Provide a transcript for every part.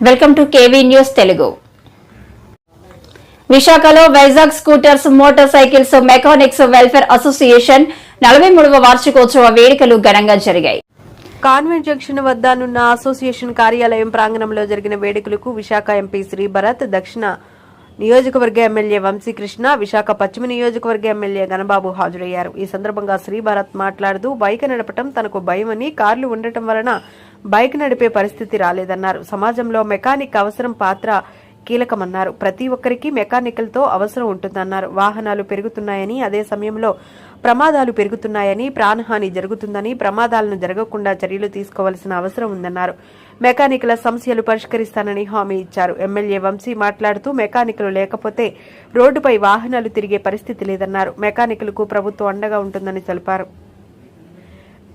Welcome to KV news Telugu విశాఖలో Vizag scooters motor cycles mechanics welfare association నలభై మూడవ వార్షికోత్సవ వేడుకలు ఘనంగా జరిగాయి. కాన్వెంట్ జంక్షన్ వద్దనున్న అసోసియేషన్ కార్యాలయం ప్రాంగణంలో జరిగిన వేడుకలకు విశాఖ ఎంపీ శ్రీ భరత్ దక్షిణ నియోజకవర్గ ఎమ్మెల్యే వంశీకృష్ణ విశాఖ పశ్చిమ నియోజకవర్గ ఎమ్మెల్యే గణబాబు హాజరయ్యారు. ఈ సందర్భంగా శ్రీ భరత్ మాట్లాడుతూ బైక్ నడపటం తనకు భయమని కార్లు ఉండటం వలన బైక్ నడిపే పరిస్థితి రాలేదన్నారు. సమాజంలో మెకానిక్ అవసరం పాత్ర కీలకమన్నారు. ప్రతి ఒక్కరికి మెకానికల్తో అవసరం ఉంటుందన్నారు. వాహనాలు పెరుగుతున్నాయని అదే సమయంలో ప్రమాదాలు పెరుగుతున్నాయని ప్రాణహాని జరుగుతుందని ప్రమాదాలను జరగకుండా చర్యలు తీసుకోవాల్సిన అవసరం ఉందన్నారు. మెకానికుల సమస్యలు పరిష్కరిస్తానని హామీ ఇచ్చారు. ఎమ్మెల్యే వంశీ మాట్లాడుతూ మెకానికులు లేకపోతే రోడ్డుపై వాహనాలు తిరిగే పరిస్థితి లేదన్నారు. మెకానికులకు ప్రభుత్వం అండగా ఉంటుందని తెలిపారు.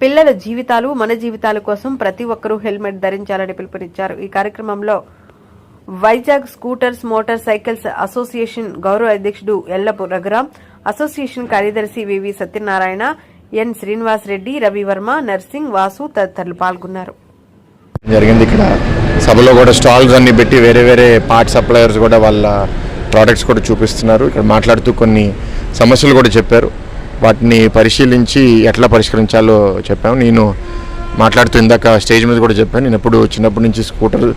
పిల్లల జీవితాలు మన జీవితాల కోసం ప్రతి ఒక్కరూ హెల్మెట్ ధరించాలని పిలుపునిచ్చారు. ఈ కార్యక్రమంలో Vizag scooters motor cycles association గౌరవ అధ్యక్షుడు ఎల్లపు రఘురాం అసోసియేషన్ కార్యదర్శి V V Satyanarayana N Srinivas Reddy Ravivarma Narsing Vasu తదితరులు పాల్గొన్నారు. జరిగింది ఇక్కడ. సభలో కూడా స్టాల్స్ అన్ని పెట్టి వేరే వేరే పార్ట్ సప్లయర్స్ కూడా వాళ్ళ ప్రోడక్ట్స్ కూడా చూపిస్తున్నారు. ఇక్కడ మాట్లాడుతూ కొన్ని సమస్యలు కూడా చెప్పారు. వాటిని పరిశీలించి ఎట్లా పరిష్కరించాలో చెప్పాము. నేను మాట్లాడుతూ ఇందాక స్టేజ్ మీద కూడా చెప్పాను. నేను ఎప్పుడు చిన్నప్పటి నుంచి స్కూటర్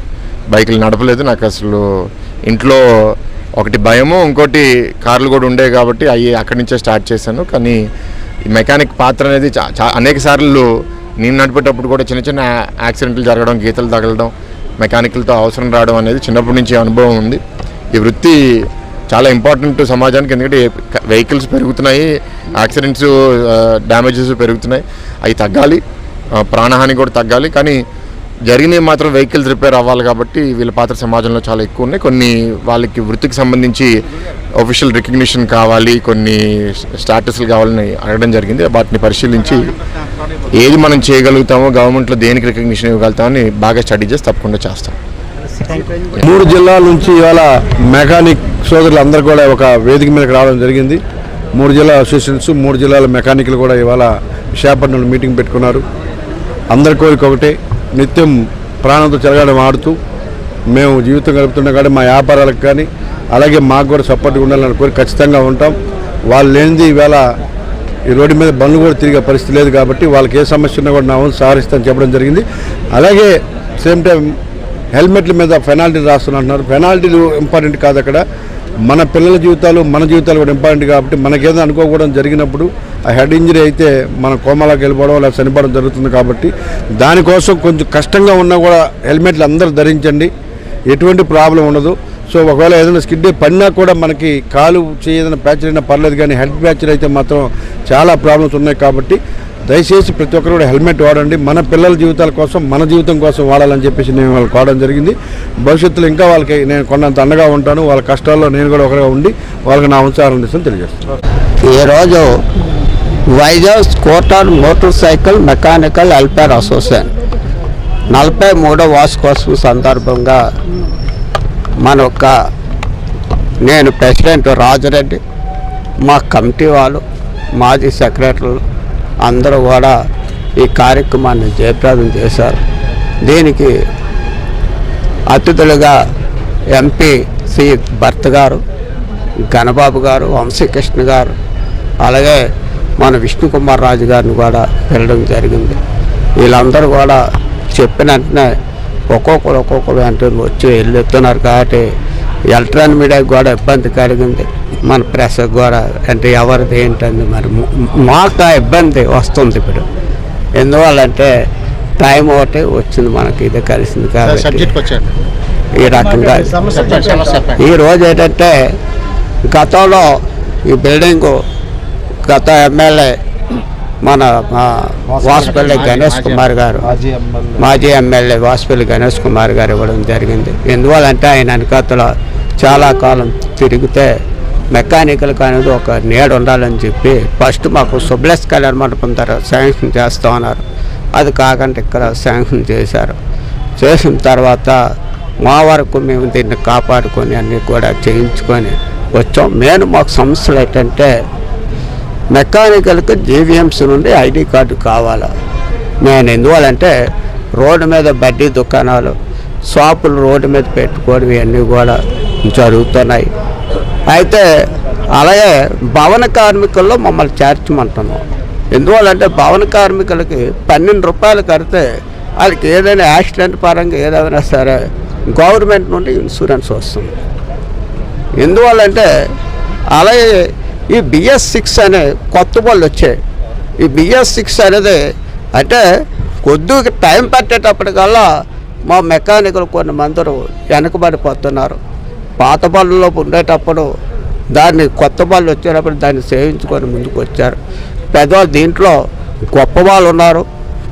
బైకులు నడపలేదు. నాకు అసలు ఇంట్లో ఒకటి భయము ఇంకోటి కార్లు కూడా ఉండేవి కాబట్టి అవి అక్కడి నుంచే స్టార్ట్ చేశాను. కానీ ఈ మెకానిక్ పాత్ర అనేది చా చా- అనేక సార్లు నేను నడిపేటప్పుడు కూడా చిన్న చిన్న యాక్సిడెంట్లు జరగడం గీతలు తగలడం మెకానికల్తో అవసరం రావడం అనేది చిన్నప్పటి నుంచి అనుభవం ఉంది. ఈ వృత్తి చాలా ఇంపార్టెంట్ సమాజానికి ఎందుకంటే వెహికల్స్ పెరుగుతున్నాయి యాక్సిడెంట్స్ డ్యామేజెస్ పెరుగుతున్నాయి. అవి తగ్గాలి ప్రాణహాని కూడా తగ్గాలి. కానీ జరిగినవి మాత్రం వెహికల్స్ రిపేర్ అవ్వాలి కాబట్టి వీళ్ళ పాత్ర సమాజంలో చాలా ఎక్కువ ఉన్నాయి. కొన్ని వాళ్ళకి వృత్తికి సంబంధించి ఒఫిషియల్ రికగ్నిషన్ కావాలి కొన్ని స్టాటస్లు కావాలని అడగడం జరిగింది. వాటిని పరిశీలించి ఏది మనం చేయగలుగుతామో గవర్నమెంట్లో దేనికి రికగ్నిషన్ ఇవ్వగలుగుతామని బాగా స్టడీ చేసి తప్పకుండా చేస్తాం. మూడు జిల్లాల నుంచి ఇవాళ మెకానిక్ సోదరులు అందరూ కూడా ఒక వేదిక మీదకి రావడం జరిగింది. మూడు జిల్లా అసోసియేషన్స్ మూడు జిల్లాల మెకానిక్లు కూడా ఇవాళ విశాఖపట్నంలో మీటింగ్ పెట్టుకున్నారు. అందరి కోరిక ఒకటే నిత్యం ప్రాణంతో చెరగడం ఆడుతూ మేము జీవితం గడుపుతున్నాం కానీ మా వ్యాపారాలకు కానీ అలాగే మాకు కూడా సపోర్ట్గా ఉండాలని కోరిక ఖచ్చితంగా ఉంటాం. వాళ్ళు లేనిది ఈవేళ ఈ రోడ్డు మీద బండ్లు కూడా తిరిగే పరిస్థితి లేదు కాబట్టి వాళ్ళకి ఏ సమస్య ఉన్నా కూడా నా వంతు సహరిస్తాను చెప్పడం జరిగింది. అలాగే సేమ్ టైం హెల్మెట్ల మీద పెనాల్టీలు రాస్తున్నారు పెనాల్టీలు ఇంపార్టెంట్ కాదు అక్కడ. మన పిల్లల జీవితాలు మన జీవితాలు కూడా ఇంపార్టెంట్ కాబట్టి మనకేదో అనుకోకూడదు జరిగినప్పుడు హెడ్ ఇంజరీ అయితే మన కోమాలోకి వెళ్ళిపోవడం లేదా చనిపోవడం జరుగుతుంది కాబట్టి దానికోసం కొంచెం కష్టంగా ఉన్నా కూడా హెల్మెట్లు అందరూ ధరించండి. ఎటువంటి ప్రాబ్లం ఉండదు. సో ఒకవేళ ఏదైనా స్కిడ్ పడినా కూడా మనకి కాలు చేయదైనా ఏదైనా ప్యాచర్ అయినా పర్లేదు కానీ హెడ్ ప్యాచర్ అయితే మాత్రం చాలా ప్రాబ్లమ్స్ ఉన్నాయి కాబట్టి దయచేసి ప్రతి ఒక్కరు కూడా హెల్మెట్ వాడండి. మన పిల్లల జీవితాల కోసం మన జీవితం కోసం వాడాలని చెప్పేసి నేను వాళ్ళకి వాడడం జరిగింది. భవిష్యత్తులో ఇంకా వాళ్ళకి నేను కొన్నంత అండగా ఉంటాను. వాళ్ళ కష్టాల్లో నేను కూడా ఒకరిగా ఉండి వాళ్ళకి నా ఉంచాలని దిశను తెలియజేస్తాను ఈరోజు Vizag scooter motor cycle mechanical welfare association. నలభై మూడో వార్షికోత్సవం సందర్భంగా మన యొక్క నేను ప్రెసిడెంట్ రాజరెడ్డి మా కమిటీ వాళ్ళు మాజీ సెక్రటరీలు అందరూ కూడా ఈ కార్యక్రమాన్ని జయప్రదం చేశారు. దీనికి అతిథులుగా ఎంపీ సి భర్త గారు గణబాబు గారు వంశీకృష్ణ గారు అలాగే మన విష్ణుకుమార్ రాజు గారిని కూడా వెళ్ళడం జరిగింది. వీళ్ళందరూ కూడా చెప్పిన వెంటనే ఒక్కొక్కరు ఒక్కొక్క వెంటనే వచ్చి వెళ్ళొస్తున్నారు కాబట్టి ఎలక్ట్రానిక్ మీడియాకి కూడా ఇబ్బంది కలిగింది. మన ప్రెస్కి కూడా అంటే ఎవరిది ఏంటంది మరి? మాకు ఇబ్బంది వస్తుంది ఇప్పుడు. ఎందువల్లంటే టైం ఒకటి వచ్చింది మనకి ఇది కలిసింది కాబట్టి. ఈ రకంగా ఈ రోజు ఏంటంటే గతంలో ఈ బిల్డింగ్ గత ఎమ్మెల్యే మన వాసుపల్లి గణేష్ కుమార్ గారు. మాజీ ఎమ్మెల్యే. వాసుపల్లి గణేష్ కుమార్ గారు ఇవ్వడం జరిగింది. ఎందువల్లంటే ఆయన వెనకాతల చాలా కాలం తిరిగితే మెకానికల్కి అనేది ఒక నీడ ఉండాలని చెప్పి ఫస్ట్ మాకు సుబ్లెస్ కళ్యాణ మండపం ధర శాంక్షన్ చేస్తామన్నారు అది కాకుండా ఇక్కడ శాంక్షన్ చేశారు. చేసిన తర్వాత మా వరకు మేము దీన్ని కాపాడుకొని అన్నీ కూడా చేయించుకొని వచ్చాం. మెయిన్ మాకు సమస్యలు ఏంటంటే మెకానికల్కి జీవీఎంసీ నుండి ఐడి కార్డు కావాలి? నేను ఎందువలంటే రోడ్డు మీద బడ్డీ దుకాణాలు షాపులు రోడ్డు మీద పెట్టుకోవడం ఇవన్నీ కూడా జరుగుతున్నాయి. అయితే అలాగే భవన కార్మికుల్లో మమ్మల్ని చేర్చమంటున్నాం. ఎందువల్లంటే భవన కార్మికులకి పన్నెండు రూపాయలు కడితే వాళ్ళకి ఏదైనా యాక్సిడెంట్ పరంగా ఏదైనా సరే గవర్నమెంట్ నుండి ఇన్సూరెన్స్ వస్తుంది. ఎందువల్లంటే అలాగే ఈ బిఎస్ సిక్స్ అనే కొత్త బళ్ళు వచ్చాయి ఈ బిఎస్ సిక్స్ అనేది అంటే కొద్దిగా టైం పట్టేటప్పటికల్లా మా మెకానికల్ కొన్ని మందరు వెనకబడిపోతున్నారు. పాత బళ్ళలో ఉండేటప్పుడు దాన్ని కొత్త బళ్ళు వచ్చేటప్పుడు దాన్ని సేవించుకొని ముందుకు వచ్చారు పెద్దవాళ్ళు దీంట్లో గొప్ప వాళ్ళు ఉన్నారు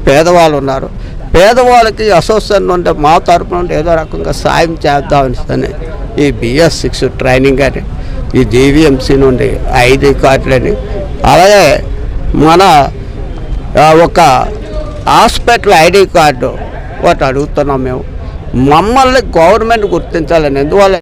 పేదవాళ్ళు ఉన్నారు. పేదవాళ్ళకి అసోసియేషన్ నుండి మా తరపు నుండి ఏదో రకంగా సాయం చేద్దామని ఈ బిఎస్ సిక్స్ ట్రైనింగ్ అని ఈ జీవీఎంసీ నుండి ఐదు కార్డులని. అలాగే మన ఒక హాస్పిటల్ ఐడి కార్డు ఒకటి అడుగుతున్నాం మేము. మమ్మల్ని గవర్నమెంట్ గుర్తించాలని. ఎందువల్ల